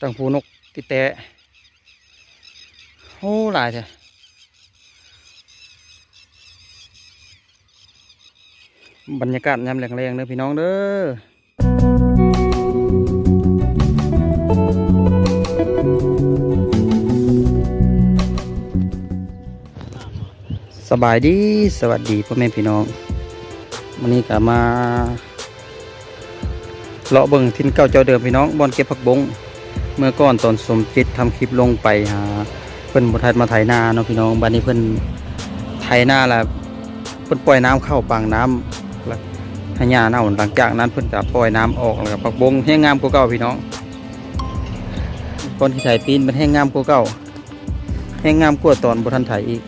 ตังผูนกติแตะโอ้หลายจ้ะบรรยากาศยามแรงๆเด้อพี่น้องเด้อสบายดีสวัสดีพ่อแม่พี่น้องวันนี้ก็มาเลาะเบิ่งทินเก้าเจ้าเดิมพี่น้องบอนเก็บผักบง เมื่อก่อนตอนสมจิตทำคลิปลงไปหาเพิ่นบทันมาไถนาเนาะพี่น้องบัดนี้เพิ่นไถนาแล้วเพิ่นปล่อยน้ำเข้าปางน้ำแล้วให้หญ้าเน่าหลังจากนั้นเพิ่นก็ปล่อยน้ำออกแล้วก็ผักบงแห้งงามกว่าเก่าพี่น้องตอนที่ไถปีนมันแห้งงามกว่าเก่าแห้งงามกว่าตอนบทันไถอีก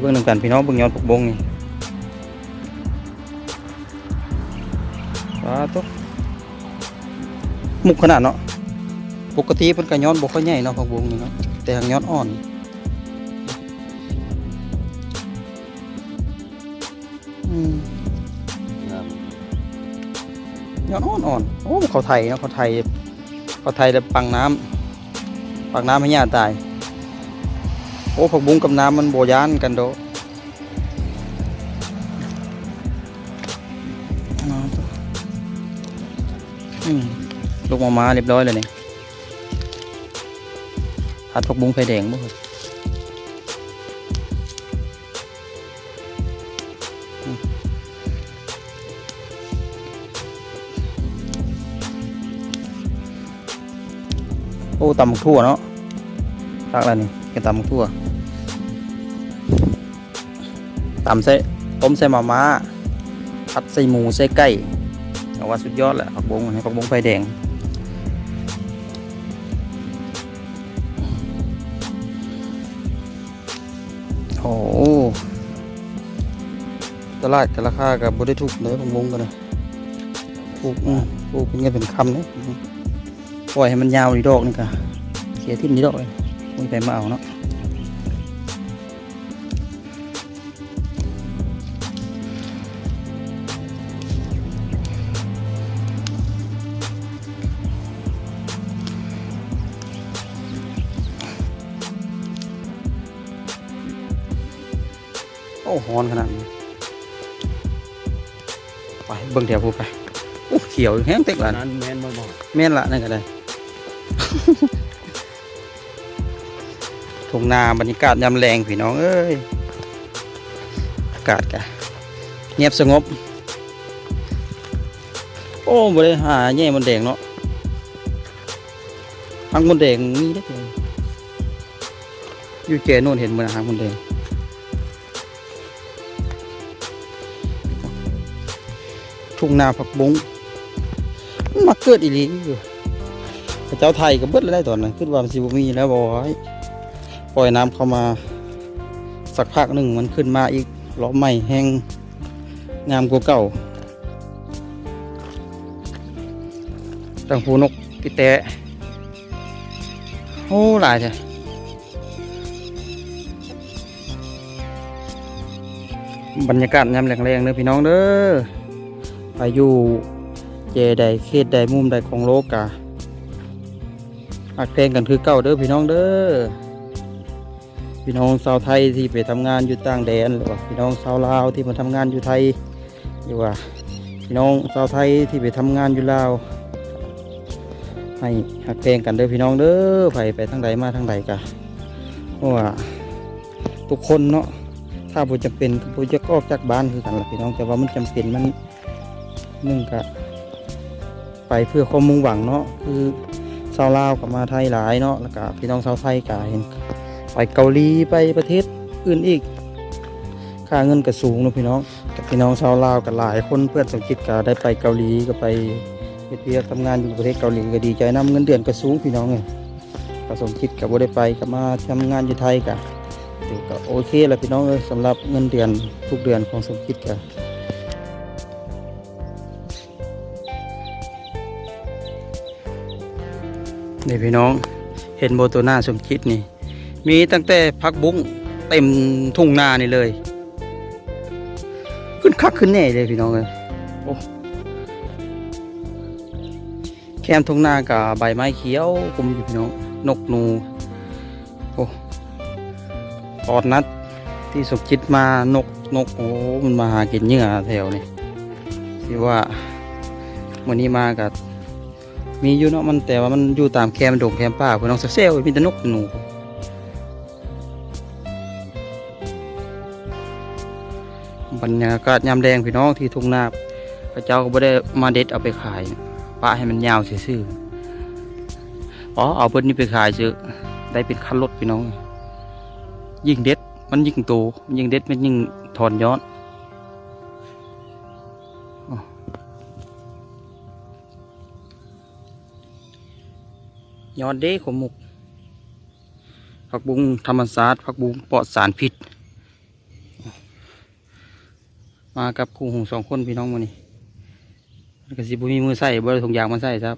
เบิ่งนำกันพี่น้องเบิ่งยอดผักบงนี่ว้าตุ๊มุกขนาดเนาะ ปกติเพิ่นก็ย้อนบ่ค่อยใหญ่เนาะผักบุ้งนี่เนาะแต่หางย้อนอ่อนอืมย้อนอ่อนอ่อนโอ้เขาไทยเนาะเขาไทยเขาไทยแล้วปังน้ำปังน้ำให้ย่าตาย โอ้ผักบุ้งกับน้ำมันโบยานกันโดอืมลูกมามาเรียบร้อยเลยเนี่ย ผัดผักบุ้งไฟแดงบ่ครับโอ้ตำทั่วเนาะตักแล้วนี่แกตำทั่วตำใส่ต้มใส่มาม่าผัดใส่หมูใส่ไก่เอาว่าสุดยอดแหละผักบุ้งให้ผักบุ้งไฟแดง ตลาดกับราคากับบริถูกเลยผมงงกันนะถูกอืมถูกเป็นเงินเป็นคำเนี่ยปล่อยให้มันยาวดีดอกนี่ค่ะเสียทิ่มดีดอกเลยไม่ไปมาเอาเนาะ โอ้ฮอนขนาดนี้ไปเบิ่งแถวพูไปโอ้เขียวแห้งเต็กหลานนั้นแม่นบ่บอกแม่นละนั่นก็ได้ทุ่งนาบรรยากาศยามแรงพี่น้องเอ้ยอากาศกะเงียบสงบ โอ้บ่ได้หาแย่มันแดงเนาะหางมันแดงนี่ได้อเลยอยู่เจโน่นเห็นมันหางมันแดง ทุ่งนาผักบุ้งมาเกิดอีหลีอยู่เจ้าไทยก็เบิดแล้วได้ตอนนั้นขึ้นว่ามันสิบมีแล้วบอกให้ปล่อยน้ำเข้ามา สักพักหนึ่งมันขึ้นมาอีกล้อใหม่แห้งงามกว่าเก่าตังผูนกติแตะโอ้หลายจ้ะบรรยากาศยามแรงๆเด้อพี่น้องเด้อ ไปอยู่เจใดเขตใดมุมใดของโลกกะหักเพลงกันคือเก่าเด้อพี่น้องเด้อพี่น้องชาวไทยที่ไปทำงานอยู่ต่างแดนหรือว่าพี่น้องชาวลาวที่มาทำงานอยู่ไทยหรือว่าพี่น้องชาวไทยที่ไปทำงานอยู่ลาวให้หักเพลงกันเด้อพี่น้องเด้อไปไปทางใดมาทางใดกะเพราะว่าทุกคนเนาะถ้าบุจำเป็นก็บุจะออกจากบ้านคือกันละพี่น้องแต่ว่ามันจำเป็นมัน นึ่งก็ไปเพื่อความมุ่งหวังเนาะคือชาวลาวกับมาไทยหลายเนาะแล้วก็พี่น้องชาวไทยก็เห็นไปเกาหลีไปประเทศอื่นอีก ค่าเงินก็สูงเนะพี่น้องกับพี่น้องชาวลาวกับหลายคนเพื่อนสมจิตก็ได้ไปเกาหลีก็ไปเวียกทำงานอยู่ประเทศเกาหลีก็ดีใจนํเงินเดือนก็สูงพี่น้องเลยก็สมจิตกับบ่ได้ไปก็มาทำงานอยู่ไทยก็ถือก็โอเคแหละพี่น้องเอ้ยสำหรับเงินเดือนทุกเดือนของสมจิตก็นี่ พี่น้องเห็นโบตัวหน้าสมคิดนี่ มีตั้งแต่พักบุ้งเต็มทุ่งนานี่เลย ขึ้นคักขึ้นแน่เลยพี่น้องเลยโอ้แคมทุ่งนากับใบไม้เขียวกลมอยู่พี่น้องนกนูโอ้ตอนนัดที่สมจิตมานกนกโอ้มันมาหากินเหยื่อแถวนี้ที่ว่าวันนี้มากับ มีอยู่เนาะมันแต่ว่ามันอยู่ตามแคมดงแคมป่าพี่น้องเซลล์มีแต่นกหนูบรรยากาศยามแดงพี่น้องที่ทุ่งนาพระเจ้าก็ไม่ได้มาเด็ดเอาไปขายปะให้มันยาวซื่อๆอ๋อเอาเพิ่นนี่ไปขายซื้อได้เป็นคันรถพี่น้อง ยิ่งเด็ดมันยิ่งโตยิ่งเด็ดมันยิ่งถอนย้อน ยอนเด้ขมมุกผักบุ้งธรรมศาสตร์ผักบุ้งปลอดสารพิษ มากับครูหงสองคนพี่น้องมานี่ก็สิบุมีมือใส่บ่ได้ถุงยางมาใส่ครับ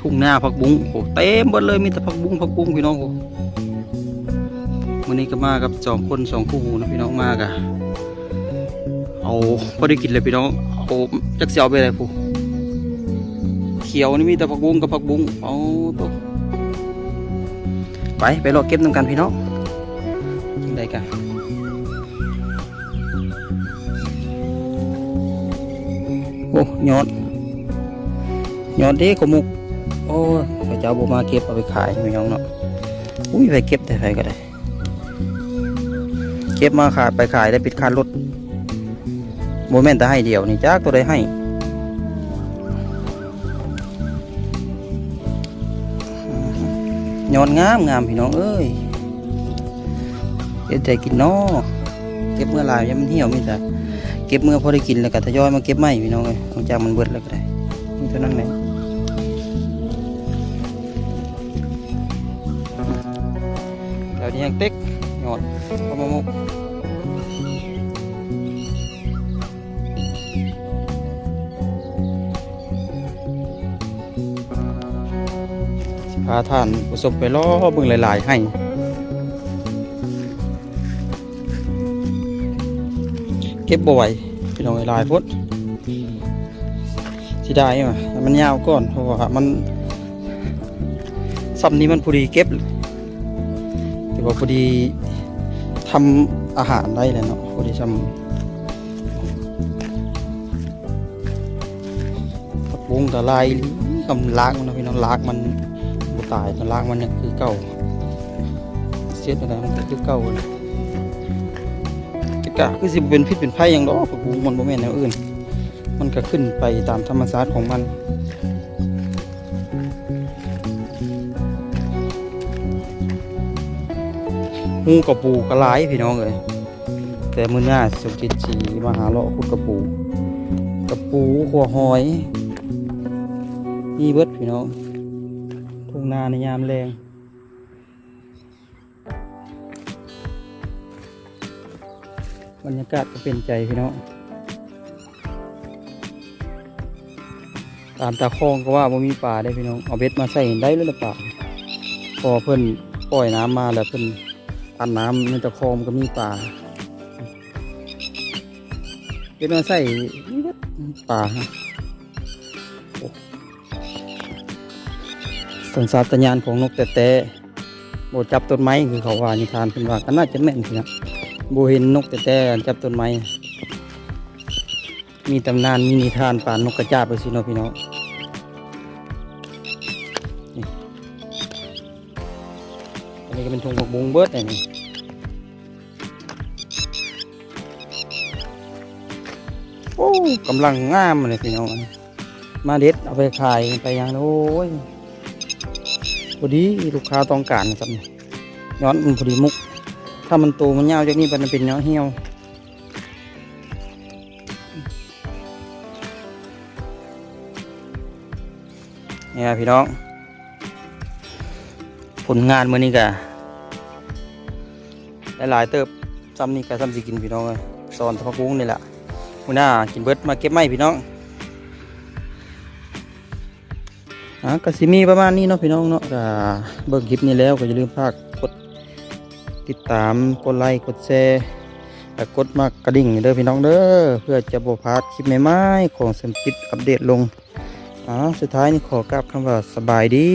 ทุ่งหน้าผักบุ้งโอ้เต็มหมดเลยมีแต่ผักบุ้งผักบุ้งพี่น้องโอ้วันนี้ก็มากับสองคนสองคู่หูนะพี่น้องมากอะ เอาพอได้กินเลยพี่น้องเอาจักเสียวไปเลยผู้เขียวนี่มีแต่ผักบุ้งกับผักบุ้งเอาตัวไปไปรอเก็บน้ำกันพี่น้องจังได้กันโอ้ยอดยอดเด้ขมุกโอ้ยพระเจ้าบุมาเก็บเอาไปขายพี่น้องเนาะอุ้ยไปเก็บแต่ไปก็ได้ เก็บมาขายไปขายได้ปิดคานรถ โมเมนต์แต่ให้เดียวนี่จ้าตัวใดให้ยอดงามงามพี่น้องเอ้ยเก็บใจกินนอเก็บเมื่อหลายยังมันเหี่ยวมีแต่เก็บเมื่อพอได้กินแล้วก็ทยอยมาเก็บใหม่พี่น้องเลยหลังจากมันเบิดแล้วก็ได้นี่เท่านั้นแหละเดี๋ยวนี้ยังเต็กยอดพอมามุกาท่านประสบไปล้อเบิ่งหลาย ๆ ให้เก็บบ่ไหวพี่น้องหลายๆพดสิได้มามันยาวก่อนเพราะว่ามันซ้ำนี้มันพอดีเก็บแต่ว่าพอดีทำอาหารได้เลยเนาะพอดีทำผักบุ้งกับลายกำลากมันนะพี่น้องลากมัน ตายแต่ลากมันยังคือเก่าเสียดอะไรมันก็คือเก่าเลยกะคือสิบเป็นพิษเป็นไผ่หยังดอกผักบุ้งมันบ่แม่นแนวอื่น มันก็ขึ้นไปตามธรรมชาติของมันหูกระปูกระหลพี่น้องเอ้ยแต่มือหน้าสุจิตสีมาหาเลาะคุดกระปูกระปูหัวหอยมีเบิดพี่น้อง ทุ่งนาในยามแรงบรรยากาศก็เป็นใจพี่น้องตามตาคลองก็ว่าบ่มีป่าได้พี่น้องเอาเบ็ดมาใส่ได้เลยละป่าพอเพิ่นปล่อยน้ำมาแล้วเพิ่นปันน้ำในตะคลองก็มีป่าเบ็ดมาใส่ป่าฮะ สัญชาตญาณของนกแต่แต่โบจับต้นไม้คือเขาว่านิทานเพิ่นว่าก็น่าจะแม่นพี่นะบูเห็นนกแต่แต่จับต้นไม้มีตำนานมีนิทานป่านนกกระจาบไปสิเนาะพี่น้องนี่อันนี้ก็เป็นทงผักบุงเบิดอันนี้โอ้กำลังงามเลยพี่น้องมาเด็ดเอาไปขายไปยังโอ้ย พอดีลูกค้าต้องการนะครับย้อนมันพอดีมุก ถ้ามันโตมันยาวจากนี้มันเป็นเนาะเหี่ยวเนี่ยพี่น้อง ผลงานมื้อนี้กะหลายๆเติบซ้ำนี่กะซ้ำสิกินพี่น้องเลยสอนทะพักบุ้งนี่แหละมื้อหน้ากินเบิร์ดมาเก็บไม้พี่น้อง อะก็สิมีประมาณนี้เนาะพี่น้องเนาะก็เบิ่งคลิปนี้แล้วก็อย่าลืมฝากกดติดตามกดไลค์กดแชร์และกดมากกระดิ่งเด้อพี่น้องเด้อเพื่อจะบ่พลาดคลิปใหม่ๆของเสมคิดอัปเดตลงอ่าสุดท้ายนี่ขอกราบคำว่าสบายดี